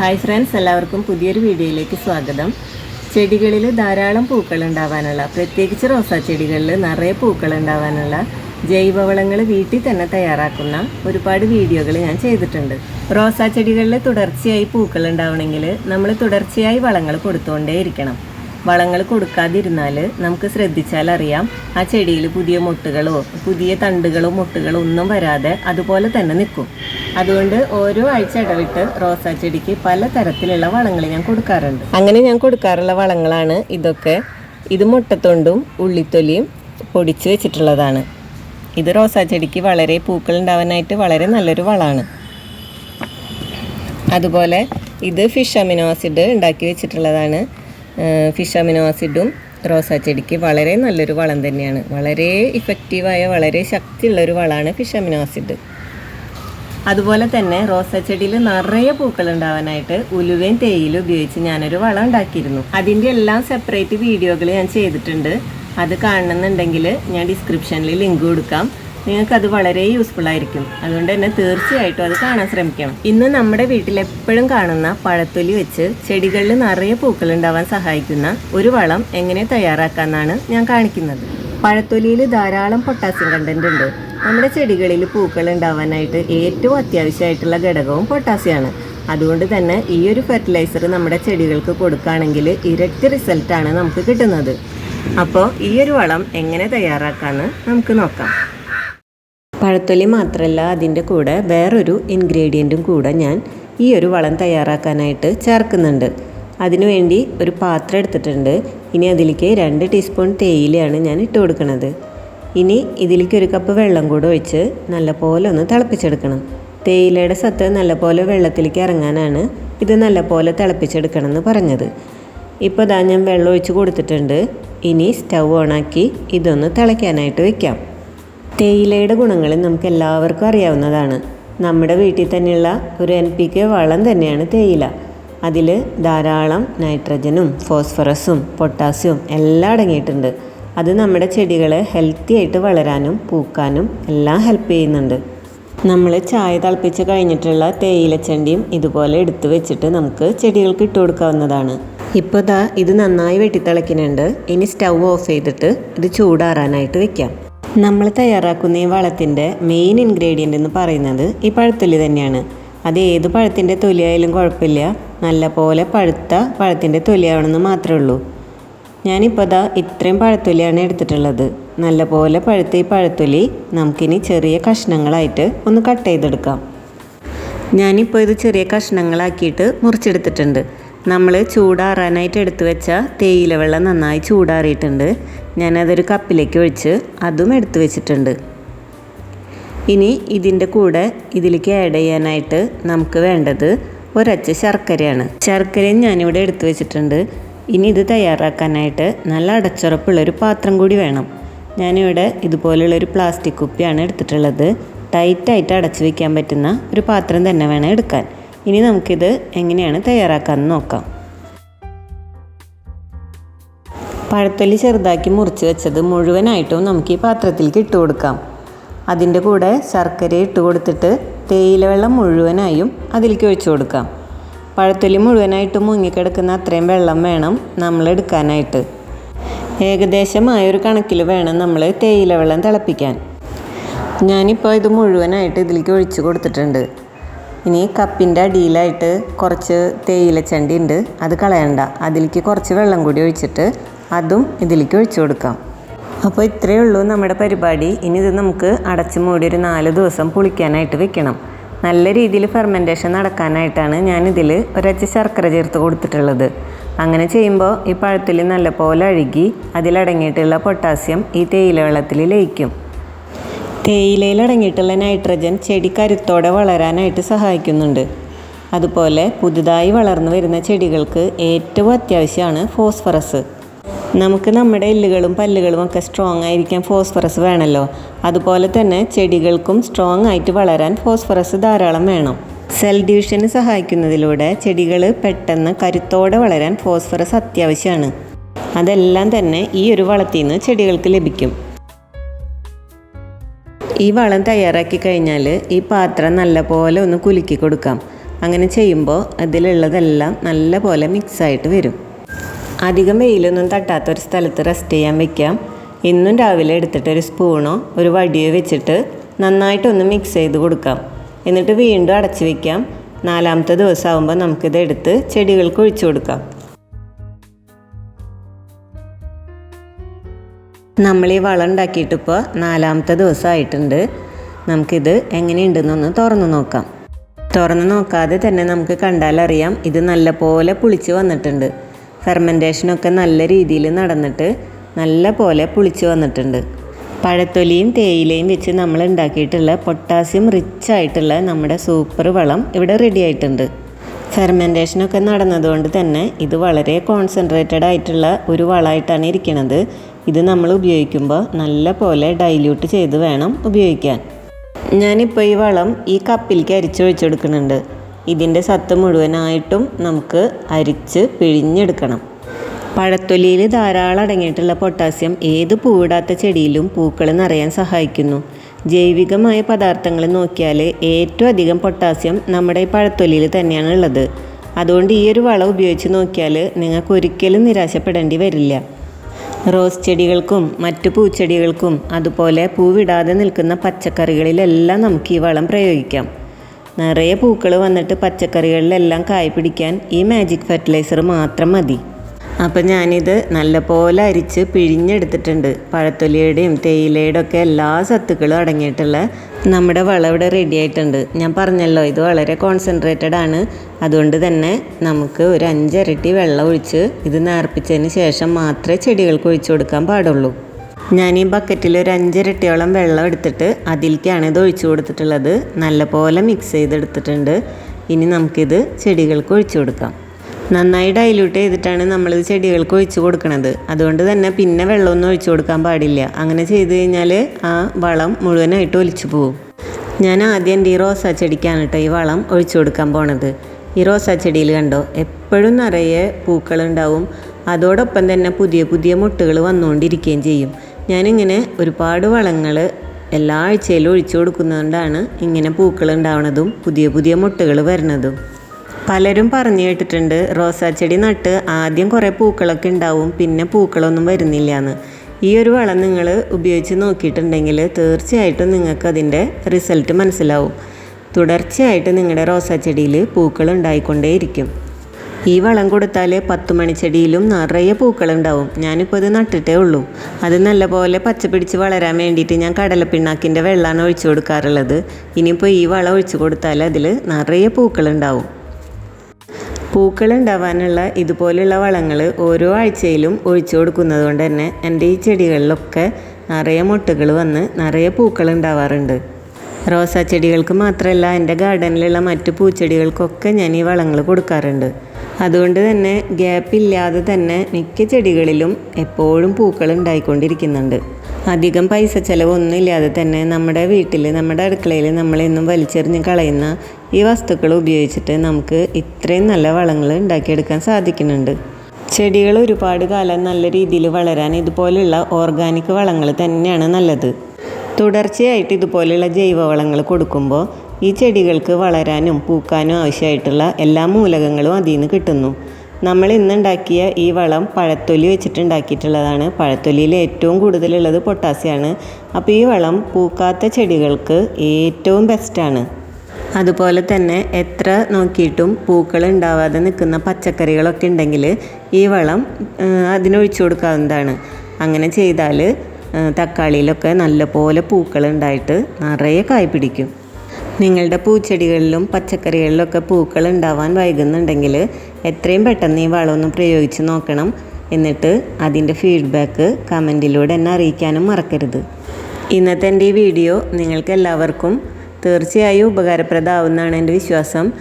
Hi friends എല്ലാവർക്കും പുതിയൊരു വീഡിയോയിലേക്ക് സ്വാഗതം. ചെടികളിൽ ധാരാളം പൂക്കൾ ഉണ്ടാവാനുള്ള പ്രത്യേകിച്ച് റോസാ ചെടികളിൽ നിറയെ പൂക്കൾ ഉണ്ടാവാനുള്ള ജൈവവളങ്ങൾ വീട്ടിൽ തന്നെ തയ്യാറാക്കുന്ന ഒരുപാട് വീഡിയോകൾ ഞാൻ ചെയ്തിട്ടുണ്ട്. റോസാ ചെടികളിൽ തുടർച്ചയായി പൂക്കൾ ഉണ്ടാവണമെങ്കിൽ നമ്മൾ തുടർച്ചയായി വളങ്ങൾ കൊടുത്തുകൊണ്ടേയിരിക്കണം വളങ്ങൾ കൊടുക്കാതിരുന്നാൽ നമുക്ക് ശ്രദ്ധിച്ചാൽ അറിയാം ആ ചെടിയിൽ പുതിയ മുട്ടുകളോ പുതിയ തണ്ടുകളോ മുട്ടുകളോ ഒന്നും വരാതെ അതുപോലെ തന്നെ നിൽക്കും. അതുകൊണ്ട് ഓരോ ആഴ്ച ഇടവിട്ട് റോസാ ചെടിക്ക് പല തരത്തിലുള്ള വളങ്ങൾ ഞാൻ കൊടുക്കാറുണ്ട്. അങ്ങനെ ഞാൻ കൊടുക്കാറുള്ള വളങ്ങളാണ് ഇതൊക്കെ. ഇത് മുട്ടത്തൊണ്ടും ഉള്ളിത്തൊലിയും പൊടിച്ച് വെച്ചിട്ടുള്ളതാണ്. ഇത് റോസാ ചെടിക്ക് വളരെ പൂക്കൾ ഉണ്ടാവാനായിട്ട് വളരെ നല്ലൊരു വളമാണ്. അതുപോലെ ഇത് ഫിഷ് അമിനോ ആസിഡ് ഉണ്ടാക്കി വെച്ചിട്ടുള്ളതാണ്. ഫിഷ് അമിനോ ആസിഡും റോസാ ചെടിക്ക് വളരെ നല്ലൊരു വളം തന്നെയാണ്. വളരെ ഇഫക്റ്റീവായ വളരെ ശക്തിയുള്ള ഒരു വളമാണ് ഫിഷ് അമിനോ ആസിഡ് അതുപോലെ തന്നെ റോസാ ചെടിയിൽ നിറയെ പൂക്കൾ ഉണ്ടാവാനായിട്ട് ഉലുവയും തേയിലും ഉപയോഗിച്ച് ഞാനൊരു വളം ഉണ്ടാക്കിയിരുന്നു. അതിന്റെ എല്ലാം സെപ്പറേറ്റ് വീഡിയോകൾ ഞാൻ ചെയ്തിട്ടുണ്ട്. അത് കാണണമെന്നുണ്ടെങ്കിൽ ഞാൻ ഡിസ്ക്രിപ്ഷനിൽ ലിങ്ക് കൊടുക്കാം. നിങ്ങൾക്ക് അത് വളരെ യൂസ്ഫുൾ ആയിരിക്കും. അതുകൊണ്ട് തന്നെ തീർച്ചയായിട്ടും അത് കാണാൻ ശ്രമിക്കണം. ഇന്ന് നമ്മുടെ വീട്ടിൽ എപ്പോഴും കാണുന്ന പഴത്തൊലി വെച്ച് ചെടികളിൽ നിറയെ പൂക്കൾ ഉണ്ടാവാൻ സഹായിക്കുന്ന ഒരു വളം എങ്ങനെ തയ്യാറാക്കാമെന്നാണ് ഞാൻ കാണിക്കുന്നത്. പഴത്തൊലിയിൽ ധാരാളം പൊട്ടാസ്യം കണ്ടന്റ് ഉണ്ട്. നമ്മുടെ ചെടികളിൽ പൂക്കൾ ഉണ്ടാവാനായിട്ട് ഏറ്റവും അത്യാവശ്യമായിട്ടുള്ള ഘടകവും പൊട്ടാസ്യമാണ് അതുകൊണ്ട് തന്നെ ഈ ഒരു ഫെർട്ടിലൈസർ നമ്മുടെ ചെടികൾക്ക് കൊടുക്കുകയാണെങ്കിൽ ഇരട്ടി റിസൾട്ടാണ് നമുക്ക് കിട്ടുന്നത്. അപ്പോൾ ഈ ഒരു വളം എങ്ങനെ തയ്യാറാക്കാമെന്ന് നമുക്ക് നോക്കാം. പഴത്തൊലി മാത്രമല്ല അതിന്റെ കൂടെ വേറൊരു ഇൻഗ്രീഡിയന്റും കൂടെ ഞാൻ ഈ ഒരു വളം തയ്യാറാക്കാനായിട്ട് ചേർക്കുന്നുണ്ട്. അതിനുവേണ്ടി ഒരു പാത്രം എടുത്തിട്ടുണ്ട്. ഇനി അതിലേക്ക് രണ്ട് ടീസ്പൂൺ തേയിലയാണ് ഞാൻ ഇട്ട് കൊടുക്കുന്നത്. ഇനി ഇതിലേക്ക് ഒരു കപ്പ് വെള്ളം കൂടെ ഒഴിച്ച് നല്ലപോലെ ഒന്ന് തിളപ്പിച്ചെടുക്കണം. തേയിലയുടെ സത്ത് നല്ലപോലെ വെള്ളത്തിലേക്ക് ഇറങ്ങാനാണ് ഇത് നല്ലപോലെ തിളപ്പിച്ചെടുക്കണം എന്ന് പറഞ്ഞത് ഇപ്പോൾ ഞാൻ വെള്ളം ഒഴിച്ച് കൊടുത്തിട്ടുണ്ട്. ഇനി സ്റ്റൗ ഓണാക്കി ഇതൊന്ന് തിളയ്ക്കാനായിട്ട് വെക്കാം. തേയിലയുടെ ഗുണങ്ങൾ നമുക്ക് എല്ലാവർക്കും അറിയാവുന്നതാണ്. നമ്മുടെ വീട്ടിൽ തന്നെയുള്ള ഒരു എൻ പി കെ വളം തന്നെയാണ് തേയില. അതിൽ ധാരാളം നൈട്രജനും ഫോസ്ഫറസും പൊട്ടാസ്യവും എല്ലാം അടങ്ങിയിട്ടുണ്ട്. അത് നമ്മുടെ ചെടികളെ ഹെൽത്തി ആയിട്ട് വളരാനും പൂക്കാനും എല്ലാം ഹെൽപ്പ് ചെയ്യുന്നുണ്ട്. നമ്മൾ ചായ തിളപ്പിച്ച് കഴിഞ്ഞിട്ടുള്ള തേയിലച്ചണ്ടിയും ഇതുപോലെ എടുത്തു വെച്ചിട്ട് നമുക്ക് ചെടികൾക്ക് ഇട്ട് കൊടുക്കാവുന്നതാണ്. ഇപ്പോൾ ദാ ഇത് നന്നായി വെട്ടിത്തിളയ്ക്കുന്നുണ്ട്. ഇനി സ്റ്റൗ ഓഫ് ചെയ്തിട്ട് ഇത് ചൂടാറാനായിട്ട് വെക്കാം. നമ്മൾ തയ്യാറാക്കുന്ന ഈ വളത്തിന്റെ മെയിൻ ഇൻഗ്രീഡിയന്റ് എന്ന് പറയുന്നത് ഈ പഴത്തൊലി തന്നെയാണ്. അത് ഏത് പഴത്തിന്റെ തൊലിയായാലും കുഴപ്പമില്ല. നല്ല പോലെ പഴുത്ത പഴത്തിന്റെ തൊലിയാവണമെന്ന് മാത്രമേ ഉള്ളൂ. ഞാനിപ്പോൾ ദാ ഇത്രയും പഴത്തൊലിയാണ് എടുത്തിട്ടുള്ളത്. നല്ല പോലെ പഴുത്ത ഈ പഴത്തൊലി നമുക്കിനി ചെറിയ കഷ്ണങ്ങളായിട്ട് ഒന്ന് കട്ട് ചെയ്തെടുക്കാം. ഞാനിപ്പോൾ ഇത് ചെറിയ കഷ്ണങ്ങളാക്കിയിട്ട് മുറിച്ചെടുത്തിട്ടുണ്ട്. നമ്മൾ ചൂടാറാനായിട്ട് എടുത്തു വെച്ച തേയില വെള്ളം നന്നായി ചൂടാറിയിട്ടുണ്ട്. ഞാനതൊരു കപ്പിലേക്ക് ഒഴിച്ച് അതും എടുത്തു വെച്ചിട്ടുണ്ട്. ഇനി ഇതിന്റെ കൂടെ ഇതിലേക്ക് ആഡ് ചെയ്യാനായിട്ട് നമുക്ക് വേണ്ടത് ഒരച്ച ശർക്കരയാണ്. ശർക്കരയും ഞാനിവിടെ എടുത്തു വെച്ചിട്ടുണ്ട്. ഇനി ഇത് തയ്യാറാക്കാനായിട്ട് നല്ല അടച്ചുറപ്പുള്ളൊരു പാത്രം കൂടി വേണം. ഞാനിവിടെ ഇതുപോലുള്ളൊരു പ്ലാസ്റ്റിക് കുപ്പിയാണ് എടുത്തിട്ടുള്ളത്. ടൈറ്റായിട്ട് അടച്ചു വയ്ക്കാൻ പറ്റുന്ന ഒരു പാത്രം തന്നെ വേണം എടുക്കാൻ. ഇനി നമുക്കിത് എങ്ങനെയാണ് തയ്യാറാക്കാമെന്ന് നോക്കാം. പഴത്തൊലി ചെറുതാക്കി മുറിച്ച് വെച്ചത് മുഴുവനായിട്ടും നമുക്ക് ഈ പാത്രത്തിലേക്ക് ഇട്ട് കൊടുക്കാം. അതിന്റെ കൂടെ ശർക്കര ഇട്ട് കൊടുത്തിട്ട് തേയില വെള്ളം മുഴുവനായും അതിലേക്ക് ഒഴിച്ചു കൊടുക്കാം. പഴത്തൊലി മുഴുവനായിട്ട് മുങ്ങിക്കിടക്കുന്ന അത്രയും വെള്ളം വേണം നമ്മൾ എടുക്കാനായിട്ട്. ഏകദേശമായ ഒരു കണക്കിൽ വേണം നമ്മൾ തേയില വെള്ളം തിളപ്പിക്കാൻ. ഞാനിപ്പോൾ ഇത് മുഴുവനായിട്ട് ഇതിലേക്ക് ഒഴിച്ചു കൊടുത്തിട്ടുണ്ട്. ഇനി കപ്പിന്റെ അടിയിലായിട്ട് കുറച്ച് തേയിലച്ചണ്ടി ഉണ്ട്. അത് കളയണ്ട. അതിലേക്ക് കുറച്ച് വെള്ളം കൂടി ഒഴിച്ചിട്ട് അതും ഇതിലേക്ക് ഒഴിച്ചു കൊടുക്കാം. അപ്പോൾ ഇത്രയേ ഉള്ളൂ നമ്മുടെ പരിപാടി. ഇനി ഇത് നമുക്ക് അടച്ച് മൂടി ഒരു നാല് ദിവസം പുളിക്കാനായിട്ട് വെക്കണം. നല്ല രീതിയിൽ ഫെർമെന്റേഷൻ നടക്കാനായിട്ടാണ് ഞാനിതിൽ ഒരച്ച് ശർക്കര ചേർത്ത് കൊടുത്തിട്ടുള്ളത്. അങ്ങനെ ചെയ്യുമ്പോൾ ഈ പഴത്തിൽ നല്ലപോലെ അഴുകി അതിലടങ്ങിയിട്ടുള്ള പൊട്ടാസ്യം ഈ തേയില വെള്ളത്തിൽ ലയിക്കും. തേയിലയിൽ അടങ്ങിയിട്ടുള്ള നൈട്രജൻ ചെടി കരുത്തോടെ വളരാനായിട്ട് സഹായിക്കുന്നുണ്ട്. അതുപോലെ പുതുതായി വളർന്നു വരുന്ന ചെടികൾക്ക് ഏറ്റവും അത്യാവശ്യമാണ് ഫോസ്ഫറസ്. നമുക്ക് നമ്മുടെ എല്ലുകളും പല്ലുകളും ഒക്കെ സ്ട്രോങ് ആയിരിക്കാൻ ഫോസ്ഫറസ് വേണമല്ലോ അതുപോലെ തന്നെ ചെടികൾക്കും സ്ട്രോങ് ആയിട്ട് വളരാൻ ഫോസ്ഫറസ് ധാരാളം വേണം. സെൽ ഡിവിഷന് സഹായിക്കുന്നതിലൂടെ ചെടികൾ പെട്ടെന്ന് കരുത്തോടെ വളരാൻ ഫോസ്ഫറസ് അത്യാവശ്യമാണ്. അതെല്ലാം തന്നെ ഈ ഒരു വളത്തിൽ നിന്ന് ചെടികൾക്ക് ലഭിക്കും. ഈ വളം തയ്യാറാക്കി കഴിഞ്ഞാൽ ഈ പാത്രം നല്ലപോലെ ഒന്ന് കുലുക്കി കൊടുക്കാം. അങ്ങനെ ചെയ്യുമ്പോൾ അതിലുള്ളതെല്ലാം നല്ലപോലെ മിക്സായിട്ട് വരും. അധികം വെയിലൊന്നും തട്ടാത്ത ഒരു സ്ഥലത്ത് റെസ്റ്റ് ചെയ്യാൻ വെക്കാം. ഇന്നും രാവിലെ എടുത്തിട്ട് ഒരു സ്പൂണോ ഒരു വടിയോ വെച്ചിട്ട് നന്നായിട്ടൊന്ന് മിക്സ് ചെയ്ത് കൊടുക്കാം. എന്നിട്ട് വീണ്ടും അടച്ചു വെക്കാം. നാലാമത്തെ ദിവസം ആകുമ്പോൾ നമുക്കിത് എടുത്ത് ചെടികൾക്ക് ഒഴിച്ചു കൊടുക്കാം. നമ്മൾ ഈ വളം ഉണ്ടാക്കിയിട്ടിപ്പോൾ നാലാമത്തെ ദിവസമായിട്ടുണ്ട് നമുക്കിത് എങ്ങനെയുണ്ടെന്നൊന്ന് തുറന്നു നോക്കാം. തുറന്നു നോക്കാതെ തന്നെ നമുക്ക് കണ്ടാലറിയാം ഇത് നല്ലപോലെ പുളിച്ച് വന്നിട്ടുണ്ട്. ഫെർമെന്റേഷനൊക്കെ നല്ല രീതിയിൽ നടന്നിട്ട് നല്ല പോലെ പുളിച്ച് വന്നിട്ടുണ്ട്. പഴത്തൊലിയും തേയിലയും വെച്ച് നമ്മൾ ഉണ്ടാക്കിയിട്ടുള്ള പൊട്ടാസ്യം റിച്ച് ആയിട്ടുള്ള നമ്മുടെ സൂപ്പർ വളം ഇവിടെ റെഡി ആയിട്ടുണ്ട്. ഫെർമെന്റേഷനൊക്കെ നടന്നതുകൊണ്ട് തന്നെ ഇത് വളരെ കോൺസെൻട്രേറ്റഡ് ആയിട്ടുള്ള ഒരു വളമായിട്ടാണ് ഇരിക്കുന്നത് ഇത് നമ്മൾ ഉപയോഗിക്കുമ്പോൾ നല്ല പോലെ ഡൈല്യൂട്ട് ചെയ്ത് വേണം ഉപയോഗിക്കാൻ. ഞാനിപ്പോൾ ഈ വളം ഈ കപ്പിലേക്ക് അരിച്ചൊഴിച്ചെടുക്കുന്നുണ്ട് ഇതിന്റെ സത്ത് മുഴുവനായിട്ടും നമുക്ക് അരിച്ച് പിഴിഞ്ഞെടുക്കണം. പഴത്തൊലിയിൽ ധാരാളം അടങ്ങിയിട്ടുള്ള പൊട്ടാസ്യം ഏത് പൂവിടാത്ത ചെടിയിലും പൂക്കൾ നിറയാൻ സഹായിക്കുന്നു. ജൈവികമായ പദാർത്ഥങ്ങൾ നോക്കിയാൽ ഏറ്റവും അധികം പൊട്ടാസ്യം നമ്മുടെ ഈ പഴത്തൊലിയിൽ തന്നെയാണ് ഉള്ളത്. അതുകൊണ്ട് ഈ ഒരു വളം ഉപയോഗിച്ച് നോക്കിയാൽ നിങ്ങൾക്ക് ഒരിക്കലും നിരാശപ്പെടേണ്ടി വരില്ല. റോസ് ചെടികൾക്കും മറ്റു പൂച്ചെടികൾക്കും അതുപോലെ പൂവിടാതെ നിൽക്കുന്ന പച്ചക്കറികളിലെല്ലാം നമുക്ക് ഈ വളം പ്രയോഗിക്കാം. നിറയെ പൂക്കൾ വന്നിട്ട് പച്ചക്കറികളിലെല്ലാം കായ് പിടിക്കാൻ ഈ മാജിക് ഫെർട്ടിലൈസർ മാത്രം മതി. അപ്പം ഞാനിത് നല്ലപോലെ അരിച്ച് പിഴിഞ്ഞെടുത്തിട്ടുണ്ട്. പഴത്തൊലിയുടെയും തേയിലയുടെ ഒക്കെ എല്ലാ സത്തുക്കളും അടങ്ങിയിട്ടുള്ള നമ്മുടെ വളവിടെ റെഡി ആയിട്ടുണ്ട്. ഞാൻ പറഞ്ഞല്ലോ ഇത് വളരെ കോൺസെൻട്രേറ്റഡ് ആണ്. അതുകൊണ്ട് തന്നെ നമുക്ക് ഒരു അഞ്ചരട്ടി വെള്ളം ഒഴിച്ച് ഇത് നേർപ്പിച്ചതിന് ശേഷം മാത്രമേ ചെടികൾക്ക് ഒഴിച്ചു കൊടുക്കാൻ പാടുള്ളൂ. ഞാൻ ഈ ബക്കറ്റിൽ ഒരു അഞ്ചരട്ടിയോളം വെള്ളം എടുത്തിട്ട് അതിലേക്കാണ് ഇത് ഒഴിച്ചു കൊടുത്തിട്ടുള്ളത്. നല്ലപോലെ മിക്സ് ചെയ്തെടുത്തിട്ടുണ്ട്. ഇനി നമുക്കിത് ചെടികൾക്ക് ഒഴിച്ചു കൊടുക്കാം. നന്നായി ഡൈല്യൂട്ട് ചെയ്തിട്ടാണ് നമ്മളിത് ചെടികൾക്ക് ഒഴിച്ചു കൊടുക്കുന്നത് അതുകൊണ്ട് തന്നെ പിന്നെ വെള്ളമൊന്നും ഒഴിച്ചു കൊടുക്കാൻ പാടില്ല. അങ്ങനെ ചെയ്ത് കഴിഞ്ഞാൽ ആ വളം മുഴുവനായിട്ട് ഒലിച്ചു പോകും ഞാൻ ആദ്യം എന്റെ ഈ റോസാ ചെടിക്കാണ് കേട്ടോ ഈ വളം ഒഴിച്ചു കൊടുക്കാൻ പോണത്. ഈ റോസാ ചെടിയിൽ കണ്ടോ? എപ്പോഴും നിറയെ പൂക്കളുണ്ടാവും അതോടൊപ്പം തന്നെ പുതിയ പുതിയ മുട്ടുകൾ വന്നുകൊണ്ടിരിക്കുകയും ചെയ്യും. ഞാനിങ്ങനെ ഒരുപാട് വളങ്ങൾ എല്ലാ ആഴ്ചയിലും ഒഴിച്ചു കൊടുക്കുന്നതുകൊണ്ടാണ് ഇങ്ങനെ പൂക്കൾ ഉണ്ടാവുന്നതും പുതിയ പുതിയ മുട്ടുകൾ വരുന്നതും. പലരും പറഞ്ഞു കേട്ടിട്ടുണ്ട് റോസാച്ചെടി ചെടി നട്ട് ആദ്യം കുറേ പൂക്കളൊക്കെ ഉണ്ടാവും പിന്നെ പൂക്കളൊന്നും വരുന്നില്ല എന്ന് ഈ ഒരു വളം നിങ്ങൾ ഉപയോഗിച്ച് നോക്കിയിട്ടുണ്ടെങ്കിൽ തീർച്ചയായിട്ടും നിങ്ങൾക്ക് അതിന്റെ റിസൾട്ട് മനസ്സിലാവും. തുടർച്ചയായിട്ട് നിങ്ങളുടെ റോസാ ചെടിയിൽ പൂക്കൾ ഉണ്ടായിക്കൊണ്ടേയിരിക്കും. ഈ വളം കൊടുത്താൽ പത്ത് മണിച്ചെടിയിലും നിറയെ പൂക്കളുണ്ടാവും ഞാനിപ്പോൾ ഇത് നട്ടിട്ടേ ഉള്ളൂ. അത് നല്ലപോലെ പച്ച പിടിച്ച് വളരാൻ വേണ്ടിയിട്ട് ഞാൻ കടലപ്പിണ്ണാക്കിന്റെ വെള്ളമാണ് ഒഴിച്ചു കൊടുക്കാറുള്ളത്. ഇനിയിപ്പോൾ ഈ വളം ഒഴിച്ചു കൊടുത്താൽ അതിൽ നിറയെ പൂക്കളുണ്ടാവും പൂക്കൾ ഉണ്ടാവാനുള്ള ഇതുപോലുള്ള വളങ്ങൾ ഓരോ ആഴ്ചയിലും ഒഴിച്ചു കൊടുക്കുന്നത് കൊണ്ട് തന്നെ എന്റെ ഈ ചെടികളിലൊക്കെ നിറയെ മുട്ടുകൾ വന്ന് നിറയെ പൂക്കൾ ഉണ്ടാവാറുണ്ട്. റോസാ ചെടികൾക്ക് മാത്രമല്ല എന്റെ ഗാർഡനിലുള്ള മറ്റു പൂച്ചെടികൾക്കൊക്കെ ഞാൻ ഈ വളങ്ങൾ കൊടുക്കാറുണ്ട്. അതുകൊണ്ട് തന്നെ ഗ്യാപ്പില്ലാതെ തന്നെ മിക്ക ചെടികളിലും എപ്പോഴും പൂക്കൾ ഉണ്ടായിക്കൊണ്ടിരിക്കുന്നുണ്ട്. അധികം പൈസ ചിലവൊന്നും ഇല്ലാതെ തന്നെ നമ്മുടെ വീട്ടിൽ നമ്മുടെ അടുക്കളയിൽ നമ്മളെന്നും വലിച്ചെറിഞ്ഞ് കളയുന്ന ഈ വസ്തുക്കൾ ഉപയോഗിച്ചിട്ട് നമുക്ക് ഇത്രയും നല്ല വളങ്ങൾ ഉണ്ടാക്കിയെടുക്കാൻ സാധിക്കുന്നുണ്ട്. ചെടികൾ ഒരുപാട് കാലം നല്ല രീതിയിൽ വളരാൻ ഇതുപോലെയുള്ള ഓർഗാനിക് വളങ്ങൾ തന്നെയാണ് നല്ലത്. തുടർച്ചയായിട്ട് ഇതുപോലെയുള്ള ജൈവവളങ്ങൾ കൊടുക്കുമ്പോൾ ഈ ചെടികൾക്ക് വളരാനും പൂക്കാനും ആവശ്യമായിട്ടുള്ള എല്ലാ മൂലകങ്ങളും അതിൽ നിന്ന് കിട്ടുന്നു. നമ്മൾ ഇന്നുണ്ടാക്കിയ ഈ വളം പഴത്തൊലി വെച്ചിട്ടുണ്ടാക്കിയിട്ടുള്ളതാണ്. പഴത്തൊലിയിൽ ഏറ്റവും കൂടുതലുള്ളത് പൊട്ടാസ്യമാണ് അപ്പോൾ ഈ വളം പൂക്കാത്ത ചെടികൾക്ക് ഏറ്റവും ബെസ്റ്റാണ്. അതുപോലെ തന്നെ എത്ര നോക്കിയിട്ടും പൂക്കൾ ഉണ്ടാവാതെ നിൽക്കുന്ന പച്ചക്കറികളൊക്കെ ഉണ്ടെങ്കിൽ ഈ വളം അതിനൊഴിച്ചു കൊടുക്കാവുന്നതാണ്. അങ്ങനെ ചെയ്താൽ തക്കാളിയിലൊക്കെ നല്ലപോലെ പൂക്കൾ ഉണ്ടായിട്ട് നിറയെ കായ് പിടിക്കും. നിങ്ങളുടെ പൂച്ചെടികളിലും പച്ചക്കറികളിലൊക്കെ പൂക്കൾ ഉണ്ടാവാൻ വൈകുന്നുണ്ടെങ്കിൽ എത്രയും പെട്ടെന്ന് ഈ വളമൊന്ന് പ്രയോഗിച്ച് നോക്കണം. എന്നിട്ട് അതിന്റെ ഫീഡ്ബാക്ക് കമന്റിലൂടെ എന്നെ അറിയിക്കാനും മറക്കരുത്. ഇന്നത്തെ എന്റെ ഈ വീഡിയോ നിങ്ങൾക്ക് എല്ലാവർക്കും തീർച്ചയായും ഉപകാരപ്രദമാവുന്നതാണ് എന്റെ വിശ്വാസം.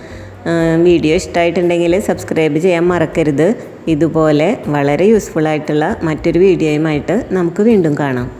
വീഡിയോ ഇഷ്ടമായിട്ടുണ്ടെങ്കിൽ സബ്സ്ക്രൈബ് ചെയ്യാൻ മറക്കരുത്. ഇതുപോലെ വളരെ യൂസ്ഫുൾ ആയിട്ടുള്ള മറ്റൊരു വീഡിയോയുമായിട്ട് നമുക്ക് വീണ്ടും കാണാം.